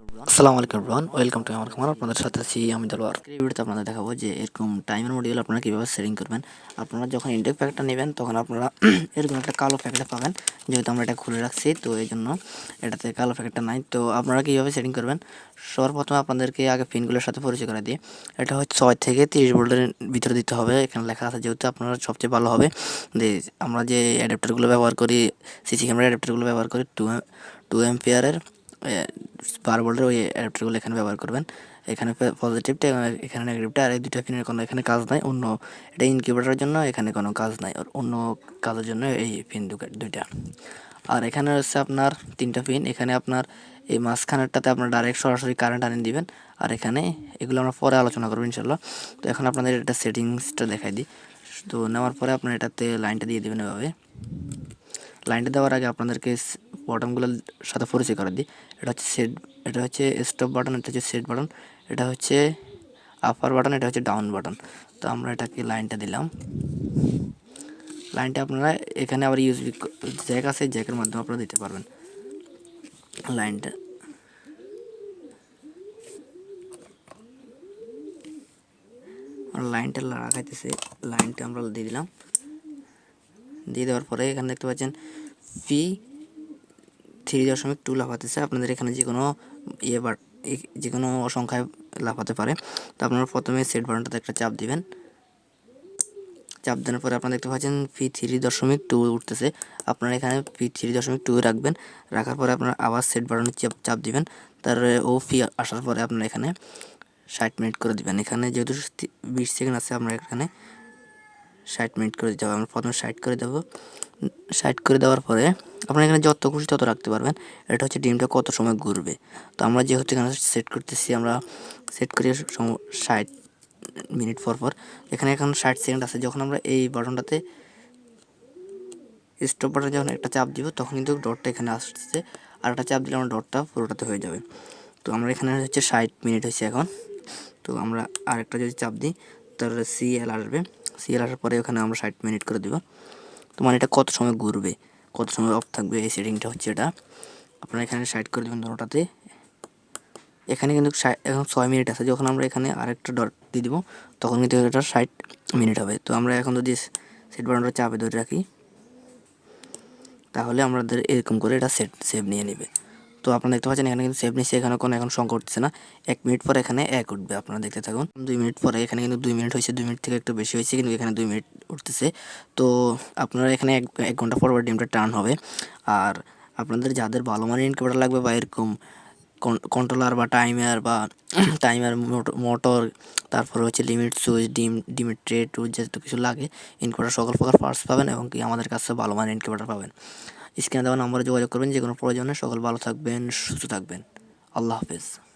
আসসালামু আলাইকুম রন welcome to আমার খামার আপনাদের সাথে আছি আমি দলওয়ার এই ভিডিওতে আপনাদের দেখাবো যে এরকম টাইমের মডিউল আপনারা কীভাবে সেটিং করবেন। আপনারা যখন ইন্ডেক প্যাকেটটা নেবেন, তখন আপনারা এরকম একটা কালো প্যাকেটে পাবেন। যেহেতু আমরা এটা খুলে রাখছি, তো এই জন্য এটাতে কালো প্যাকেটটা নাই। তো আপনারা কীভাবে সেটিং করবেন? সর্বপ্রথমে আপনাদেরকে আগে পিনগুলোর সাথে পরিচয় করে দিই। এটা হচ্ছে ছয় থেকে তিরিশ ভোল্টের ভিতরে দিতে হবে। এখানে লেখা আছে যেহেতু আপনারা সবচেয়ে ভালো হবে। যে আমরা যে অ্যাডাপ্টারগুলো ব্যবহার করি সিসি ক্যামেরা অ্যাডাপ্টারগুলো ব্যবহার করি টু টু এমপিয়ারের বারো ভোল্টের ওই অ্যাডাপ্টারগুলো এখানে ব্যবহার করবেন। এখানে পজিটিভটা এখানে নেগেটিভটা আর এই দুটো পিনের কোনো এখানে কাজ নাই। অন্য, এটা ইনকিউবেটারের জন্য এখানে কোনো কাজ নাই। আর অন্য কাজের জন্য এই পিন দুইটা আর এখানে হচ্ছে আপনার তিনটা পিন এখানে আপনার এই মাঝখানেরটাতে আপনার ডাইরেক্ট সরাসরি কারেন্ট আনিয়ে দিবেন। আর এখানে এগুলো আমরা পরে আলোচনা করব ইনশাল্লাহ তো এখন আপনাদের এটা সেটিংসটা দেখাই দিই। তো নেওয়ার পরে আপনার এটাতে লাইনটা দিয়ে দেবেন এভাবে। লাইনটা দেওয়ার আগে আপনাদেরকে বটনগুলোর সাথে পরিচয় করে দিই এটা হচ্ছে সেট এটা হচ্ছে স্টপ বাটন এটা হচ্ছে সেট বাটন এটা হচ্ছে আপার বাটন এটা হচ্ছে ডাউন বাটন তো আমরা এটাকে লাইনটা দিলাম। লাইনটা আপনারা এখানে আবার ইউজবি জ্যাক আছে জ্যাকের মাধ্যমে আপনারা দিতে পারবেন লাইনটা লাইনটা লাগাইতেছে লাইনটা আমরা দিয়ে দিলাম। দিয়ে দেওয়ার পরে এখানে দেখতে পাচ্ছেন ফি থ্রি দশমিক টু লাফাতেছে আপনাদের এখানে যে কোনো ইয়ে বা যে কোনো সংখ্যায় লাফাতে পারে। তো আপনারা প্রথমে সেট বাটনটাতে একটা চাপ দিবেন। চাপ দেওয়ার পরে আপনারা দেখতে পাচ্ছেন ফি থ্রি দশমিক টু উঠতেছে। আপনারা এখানে ফি থ্রি দশমিক টু রাখবেন। রাখার পরে আপনারা আবার সেট বাটনে চাপ চাপ দিবেন। তার ও ফি আসার পরে আপনারা এখানে ষাট মিনিট করে দিবেন। এখানে যেহেতু বিশ সেকেন্ড আছে, আমরা এখানে ষাট মিনিট করে দিতে হবে আমরা প্রথমে ষাট করে দেবো। ষাট করে দেওয়ার পরে আপনারা এখানে যত খুশি তত রাখতে পারবেন। এটা হচ্ছে ডিমটা কত সময় ঘুরবে। তো আমরা যেহেতু এখানে সেট করতেছি, আমরা সেট করি ষাট মিনিট পর পর। এখানে এখন ষাট সেকেন্ড আছে। যখন আমরা এই বাটনটাতে স্টপ বাটন যখন একটা চাপ দিব, তখন কিন্তু ডটটা এখানে আসছে। আর একটা চাপ দিলে আমার ডটটা পুরোটাতে হয়ে যাবে। তো আমরা এখানে হচ্ছে ষাট মিনিট হয়েছে এখন। তো আমরা আরেকটা যদি চাপ দিই, তাহলে সি এল আসবে। সিএল আসার পরে ওখানে আমরা ষাট মিনিট করে দেবো। তো মানে এটা কত সময় ঘুরবে? কত সময় অফ থাকবে? এই সেটিংটা হচ্ছে এটা। আপনারা এখানে সাইড করে দেবেন দুটোটাতে এখানে কিন্তু এখন ছয় মিনিট আছে। যখন আমরা এখানে আরেকটা ডট দিয়ে দিব, তখন কিন্তু এটা ষাট মিনিট হবে। তো আমরা এখন যদি সেট বাটনটা চাপে ধরে রাখি, তাহলে আমাদের এরকম করে এটা সেট সেভ নিয়ে নেবে। তো আপনারা দেখতে পাচ্ছেন, এখানে কিন্তু সেভ নিচ্ছে, এখানে কোনো এখন সংখ্যা উঠছে না। এক মিনিট পরে এখানে এক উঠবে, আপনারা দেখতে থাকুন। দুই মিনিট পরে এখানে কিন্তু দুই মিনিট হয়েছে, দুই মিনিট থেকে একটু বেশি হয়েছে, কিন্তু এখানে দুই মিনিট উঠতেছে। তো আপনারা এখানে এক এক ঘণ্টা পর ডিমটা টার্ন হবে। আর আপনাদের যাদের ভালো মানের ইনকিউবেটার লাগবে বা এরকম কন্ট্রোলার বা টাইমার বা টাইমার মোটর তারপরে হচ্ছে লিমিট সুইচ ডিম ডিমিট ট্রে টুচ যেহেতু কিছু লাগে ইনকিউবেটার সকল প্রকার পার্টস পাবেন এবং কি আমাদের কাছে ভালো মানের ইনকিউবেটার পাবেন। স্ক্রিনে দেওয়া নম্বরে যোগাযোগ করবেন যে কোনো প্রয়োজনে। সকল ভালো থাকবেন, সুস্থ থাকবেন। আল্লাহ হাফেজ।